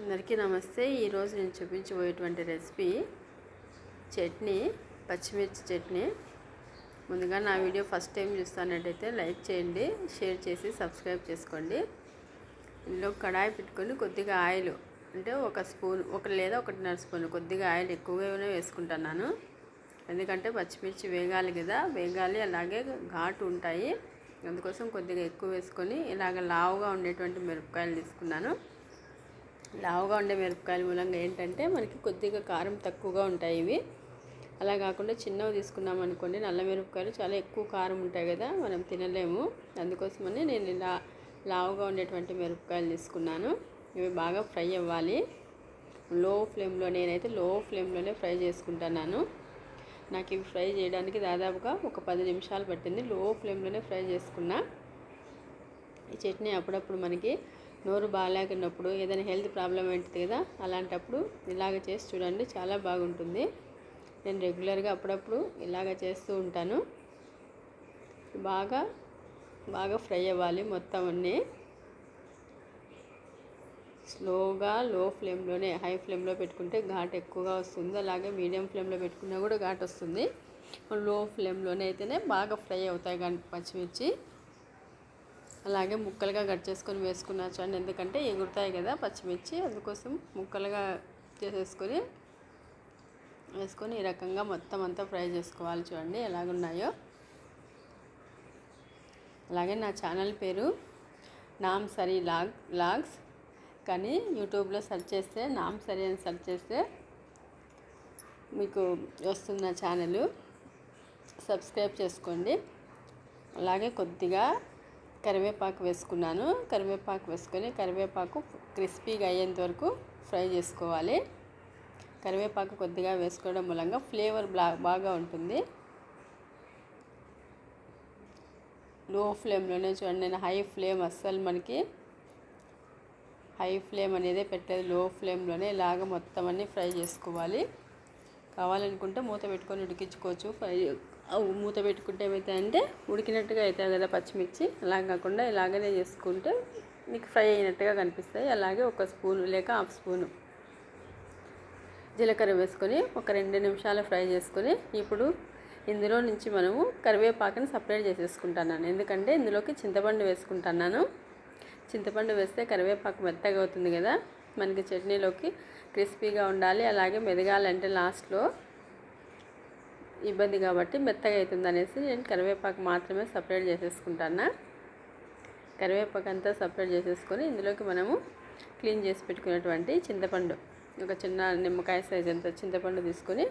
అందరికీ నమస్తే. ఈరోజు నేను చూపించబోయేటువంటి రెసిపీ చట్నీ పచ్చిమిర్చి చట్నీ. ముందుగా నా వీడియో ఫస్ట్ టైం చూస్తున్నట్టయితే లైక్ చేయండి షేర్ చేసి సబ్స్క్రైబ్ చేసుకోండి. ఇందులో కడాయి పెట్టుకొని కొద్దిగా ఆయిల్ అంటే ఒక స్పూన్ ఒక లేదా ఒకటిన్నర స్పూన్ కొద్దిగా ఆయిల్ ఎక్కువగానే వేసుకుంటున్నాను ఎందుకంటే పచ్చిమిర్చి వేగాలి కదా వేగాలి అలాగే ఘాటు ఉంటాయి. అందుకోసం కొద్దిగా ఎక్కువ వేసుకొని ఇలాగ లావుగా ఉండేటువంటి మిరపకాయలు తీసుకున్నాను. లావుగా ఉండే మిరపకాయల మూలంగా ఏంటంటే మనకి కొద్దిగా కారం తక్కువగా ఉంటాయి ఇవి. అలా కాకుండా చిన్నవి తీసుకున్నాం అనుకోండి నల్ల మిరపకాయలు చాలా ఎక్కువ కారం ఉంటాయి కదా మనం తినలేము. అందుకోసమని నేను ఇలా లావుగా ఉండేటువంటి మిరపకాయలు తీసుకున్నాను. ఇవి బాగా ఫ్రై అవ్వాలి. లో ఫ్లేమ్లో నేనైతే లో ఫ్లేమ్లోనే ఫ్రై చేసుకుంటున్నాను. నాకు ఇవి ఫ్రై చేయడానికి దాదాపుగా ఒక పది నిమిషాలు పట్టింది. లో ఫ్లేమ్లోనే ఫ్రై చేసుకున్నా. ఈ చట్నీ అప్పుడప్పుడు మనకి నోరు బాగాలేకున్నప్పుడు ఏదైనా హెల్త్ ప్రాబ్లం ఏంటిది కదా అలాంటప్పుడు ఇలాగ చేసి చూడండి చాలా బాగుంటుంది. నేను రెగ్యులర్గా అప్పుడప్పుడు ఇలాగ చేస్తూ ఉంటాను. బాగా బాగా ఫ్రై అవ్వాలి మొత్తం అన్నీ. స్లోగా లో ఫ్లేమ్లోనే హై ఫ్లేమ్లో పెట్టుకుంటే ఘాట్ ఎక్కువగా వస్తుంది. అలాగే మీడియం ఫ్లేమ్లో పెట్టుకున్నా కూడా ఘాట్ వస్తుంది. లో ఫ్లేమ్లోనే అయితేనే బాగా ఫ్రై అవుతాయి కానీ పచ్చిమిర్చి. అలాగే ముక్కలుగా కట్ చేసుకొని వేసుకున్నా చూడండి. ఎందుకంటే ఎగురుతాయి కదా పచ్చిమిర్చి. అందుకోసం ముక్కలుగా చేసేసుకొని వేసుకొని ఈ రకంగా మొత్తం అంతా ఫ్రై చేసుకోవాలి చూడండి ఎలాగున్నాయో. అలాగే నా ఛానల్ పేరు నామ్ సరీ లాగ్ లాగ్స్. కానీ యూట్యూబ్లో సెర్చ్ చేస్తే నామ్ సరీ అని సెర్చ్ చేస్తే మీకు వస్తున్న ఛానల్ సబ్స్క్రైబ్ చేసుకోండి. అలాగే కొద్దిగా కరివేపాకు వేసుకున్నాను. కరివేపాకు వేసుకొని కరివేపాకు క్రిస్పీగా అయ్యేంత వరకు ఫ్రై చేసుకోవాలి. కరివేపాకు కొద్దిగా వేసుకోవడం మూలంగా ఫ్లేవర్ బాగా ఉంటుంది. లో ఫ్లేమ్లోనే చూడండి నేను హై ఫ్లేమ్ అస్సలు మనకి హై ఫ్లేమ్ అనేది పెట్టేది. లో ఫ్లేమ్లోనే ఇలాగ మొత్తం అన్నీ ఫ్రై చేసుకోవాలి. కావాలనుకుంటే మూత పెట్టుకొని ఉడికించుకోవచ్చు. ఫ్రై మూత పెట్టుకుంటే ఏమైతే అంటే ఉడికినట్టుగా అవుతాయి కదా పచ్చిమిర్చి. అలా కాకుండా ఇలాగనే చేసుకుంటే మీకు ఫ్రై అయినట్టుగా కనిపిస్తాయి. అలాగే ఒక స్పూన్ లేక హాఫ్ స్పూను జీలకర్ర వేసుకొని ఒక రెండు నిమిషాలు ఫ్రై చేసుకొని ఇప్పుడు ఇందులో నుంచి మనము కరివేపాకుని సపరేట్ చేసేసుకుంటున్నాను. ఎందుకంటే ఇందులోకి చింతపండు వేసుకుంటున్నాను. చింతపండు వేస్తే కరివేపాకు మెత్తగా అవుతుంది కదా. మనకి చట్నీలోకి క్రిస్పీగా ఉండాలి. అలాగే మెదగాలంటే లాస్ట్లో ఇబ్బంది కాబట్టి మెత్తగా అవుతుంది అనేసి నేను కరివేపాకు మాత్రమే సపరేట్ చేసేసుకుంటాను. కరివేపాకు అంతా సపరేట్ చేసేసుకొని ఇందులోకి మనము క్లీన్ చేసి పెట్టుకున్నటువంటి చింతపండు ఒక చిన్న నిమ్మకాయ సైజ్ అంత చింతపండు తీసుకొని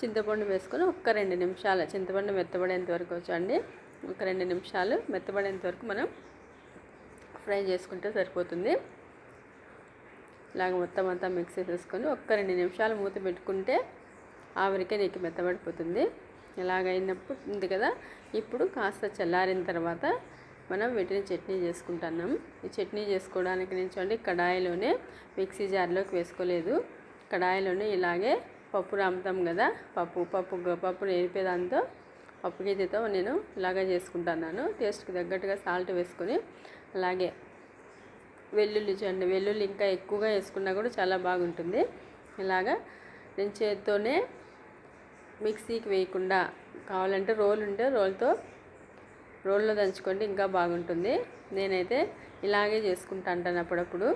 చింతపండు వేసుకొని ఒక్క రెండు నిమిషాలు చింతపండు మెత్తబడేంత వరకు వచ్చండి. ఒక రెండు నిమిషాలు మెత్తబడేంత వరకు మనం ఫ్రై చేసుకుంటే సరిపోతుంది. ఇలాగ మొత్తం అంతా మిక్స్ చేసేసుకొని ఒక్క రెండు నిమిషాలు మూత పెట్టుకుంటే ఆవిరికే నీకు మెత్తబడిపోతుంది. ఇలాగైనప్పుడు ఉంది కదా ఇప్పుడు కాస్త చల్లారిన తర్వాత మనం వీటిని చట్నీ చేసుకుంటున్నాం. ఈ చట్నీ చేసుకోవడానికి నేను చూడండి కడాయిలోనే మిక్సీ జార్లోకి వేసుకోలేదు. కడాయిలోనే ఇలాగే పప్పు రాముతాం కదా పప్పు పప్పు పప్పు నేర్పేదాంతో పప్పు గీతతో నేను ఇలాగే చేసుకుంటున్నాను. టేస్ట్కి తగ్గట్టుగా సాల్ట్ వేసుకొని అలాగే వెల్లుల్లి చూడండి వెల్లుల్లి ఇంకా ఎక్కువగా వేసుకున్నా కూడా చాలా బాగుంటుంది. ఇలాగా నేను చేతితోనే మిక్సీకి వేయకుండా కావాలంటే రోల్ ఉంటే రోల్తో రోల్లో దంచుకోండి ఇంకా బాగుంటుంది. నేనైతే ఇలాగే చేసుకుంటా అంటాను అప్పుడప్పుడు.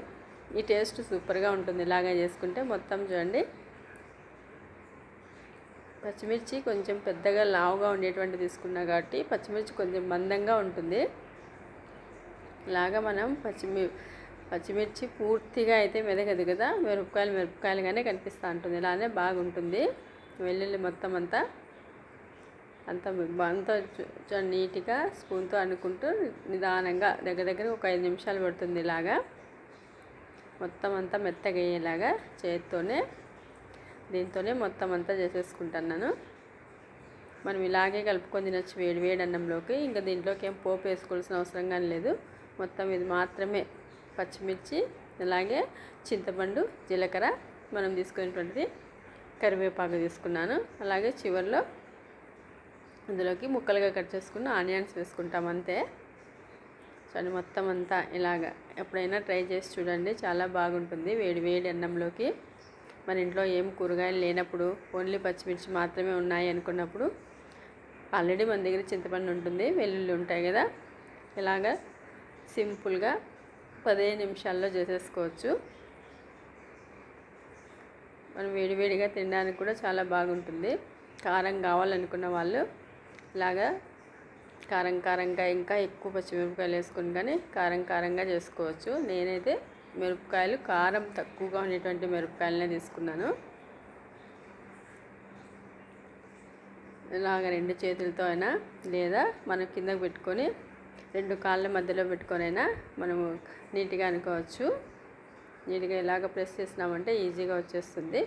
ఈ టేస్ట్ సూపర్గా ఉంటుంది ఇలాగే చేసుకుంటే మొత్తం చూడండి. పచ్చిమిర్చి కొంచెం పెద్దగా లావుగా ఉండేటువంటి తీసుకున్నా కాబట్టి పచ్చిమిర్చి కొంచెం మందంగా ఉంటుంది. ఇలాగా మనం పచ్చిమి పచ్చిమిర్చి పూర్తిగా అయితే మెదగదు కదా మిరపకాయలు మిరపకాయలుగానే కనిపిస్తూ ఉంటుంది. ఇలానే బాగుంటుంది. వెల్లుల్లి మొత్తం అంతా అంత అంతా నీట్గా స్పూన్తో అనుకుంటూ నిదానంగా దగ్గర దగ్గర ఒక ఐదు నిమిషాలు పడుతుంది ఇలాగా. మొత్తం అంతా మెత్తగా అయ్యేలాగా చేతితోనే దీంతోనే మొత్తం అంతా చేసేసుకుంటున్నాను మనం ఇలాగే కలుపుకొని తినచ్చు వేడి వేడి అన్నంలోకి. ఇంకా దీంట్లోకి ఏం పోపు వేసుకోవాల్సిన అవసరం కానీ లేదు. మొత్తం ఇది మాత్రమే పచ్చిమిర్చి అలాగే చింతపండు జీలకర్ర మనం తీసుకునేటువంటిది కరివేపాకు తీసుకున్నాను. అలాగే చివరిలో ఇందులోకి ముక్కలుగా కట్ చేసుకున్న ఆనియన్స్ వేసుకుంటాం అంతే. చూడండి మొత్తం అంతా ఇలాగ ఎప్పుడైనా ట్రై చేసి చూడండి. చాలా బాగుంటుంది వేడి వేడి అన్నంలోకి. మన ఇంట్లో ఏం కూరగాయలు లేనప్పుడు ఓన్లీ పచ్చిమిర్చి మాత్రమే ఉన్నాయి అనుకున్నప్పుడు ఆల్రెడీ మన దగ్గర చింతపండు ఉంటుంది వెల్లుల్లి ఉంటాయి కదా. ఇలాగ సింపుల్గా పదిహేను నిమిషాల్లో చేసేసుకోవచ్చు. మనం వేడివేడిగా తినడానికి కూడా చాలా బాగుంటుంది. కారం కావాలనుకున్న వాళ్ళు ఇలాగా కారం కారంగా ఇంకా ఎక్కువ పచ్చిమిరపకాయలు వేసుకుని కానీ కారం కారంగా చేసుకోవచ్చు. నేనైతే మిరపకాయలు కారం తక్కువగా ఉండేటువంటి మిరపకాయలనే తీసుకున్నాను. ఇలాగ రెండు చేతులతో అయినా లేదా మనం కిందకు పెట్టుకొని రెండు కాళ్ళ మధ్యలో పెట్టుకొని అయినా మనము నీట్గా అనుకోవచ్చు. నీట్గా ఇలాగ ప్రెస్ చేసినామంటే ఈజీగా వచ్చేస్తుంది.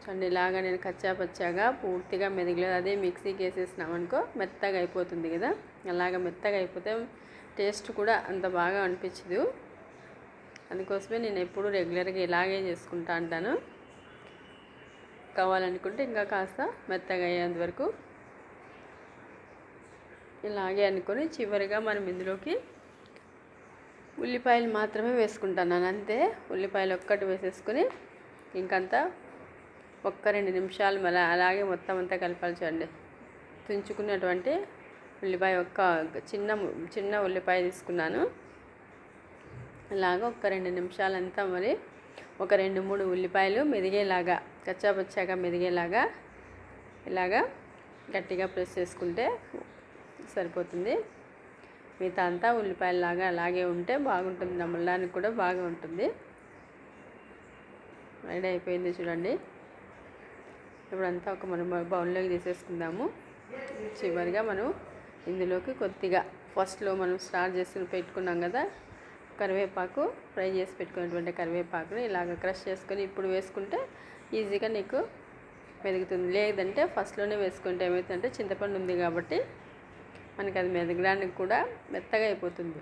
చూడండి ఇలాగా నేను కచ్చా పచ్చాగా పూర్తిగా మెదగలేదు. అదే మిక్సీకి వేసేసినాం అనుకో మెత్తగా అయిపోతుంది కదా. అలాగ మెత్తగా అయిపోతే టేస్ట్ కూడా అంత బాగా అనిపించదు. అందుకోసమే నేను ఎప్పుడు రెగ్యులర్గా ఇలాగే చేసుకుంటా అంటాను. కావాలనుకుంటే ఇంకా కాస్త మెత్తగా అయ్యేంత వరకు ఇలాగే అనుకొని చివరిగా మనం ఇందులోకి ఉల్లిపాయలు మాత్రమే వేసుకుంటాను అంతే. ఉల్లిపాయలు ఒక్కటి వేసేసుకుని ఇంకంతా ఒక్క రెండు నిమిషాలు మళ్ళీ అలాగే మొత్తం అంతా కలపాలి చూడండి. తుంచుకున్నటువంటి ఉల్లిపాయ ఒక్క చిన్న చిన్న ఉల్లిపాయ తీసుకున్నాను. ఇలాగ ఒక్క రెండు నిమిషాలంతా మరి ఒక రెండు మూడు ఉల్లిపాయలు మెదిగేలాగా కచ్చాపచ్చాగా మెదిగేలాగా ఇలాగా గట్టిగా ప్రెస్ చేసుకుంటే సరిపోతుంది. మిగతా అంతా ఉల్లిపాయలాగా అలాగే ఉంటే బాగుంటుంది. నమ్మడానికి కూడా బాగా ఉంటుంది రెడీ అయిపోయింది చూడండి. ఇప్పుడంతా ఒక మనం బౌల్లోకి తీసేసుకుందాము. చివరిగా మనం ఇందులోకి కొద్దిగా ఫస్ట్లో మనం స్టార్ట్ చేసి పెట్టుకున్నాం కదా కరివేపాకు ఫ్రై చేసి పెట్టుకున్నటువంటి కరివేపాకుని ఇలాగ క్రష్ చేసుకొని ఇప్పుడు వేసుకుంటే ఈజీగా నీకు మెదుగుతుంది. లేదంటే ఫస్ట్లోనే వేసుకుంటే ఏమవుతుందంటే చింతపండు ఉంది కాబట్టి మనకి అది మెదగడానికి కూడా మెత్తగా అయిపోతుంది.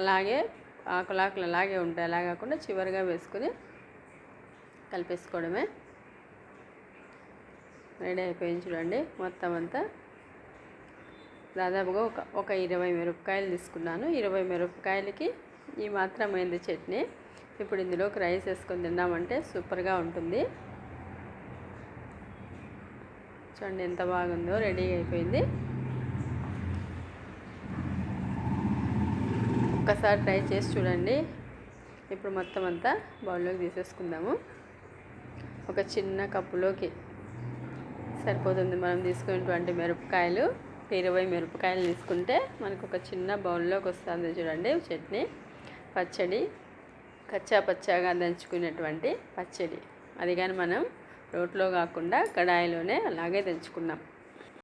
అలాగే ఆకులాకులు అలాగే ఉంటాయి. అలా కాకుండా చివరిగా వేసుకొని కలిపేసుకోవడమే. రెడీ అయిపోయింది చూడండి. మొత్తం అంతా దాదాపుగా ఒక ఒక ఇరవై మిరపకాయలు తీసుకున్నాను. ఇరవై మిరపకాయలకి ఈ మాత్రం అయింది చట్నీ? ఇప్పుడు ఇందులోకి రైస్ వేసుకొని తిన్నామంటే సూపర్గా ఉంటుంది. చూడండి ఎంత బాగుందో రెడీ అయిపోయింది. ఒక్కసారి ట్రై చేసి చూడండి. ఇప్పుడు మొత్తం అంతా బౌల్లోకి తీసేసుకుందాము. ఒక చిన్న కప్పులోకి సరిపోతుంది. మనం తీసుకునేటువంటి మిరపకాయలు ఇరవై మిరపకాయలు తీసుకుంటే మనకు ఒక చిన్న బౌల్లోకి వస్తుంది చూడండి చట్నీ. పచ్చడి కచ్చా పచ్చాగా దంచుకునేటువంటి పచ్చడి. అది కానీ మనం రోట్లో కాకుండా కడాయిలోనే అలాగే దంచుకున్నాం.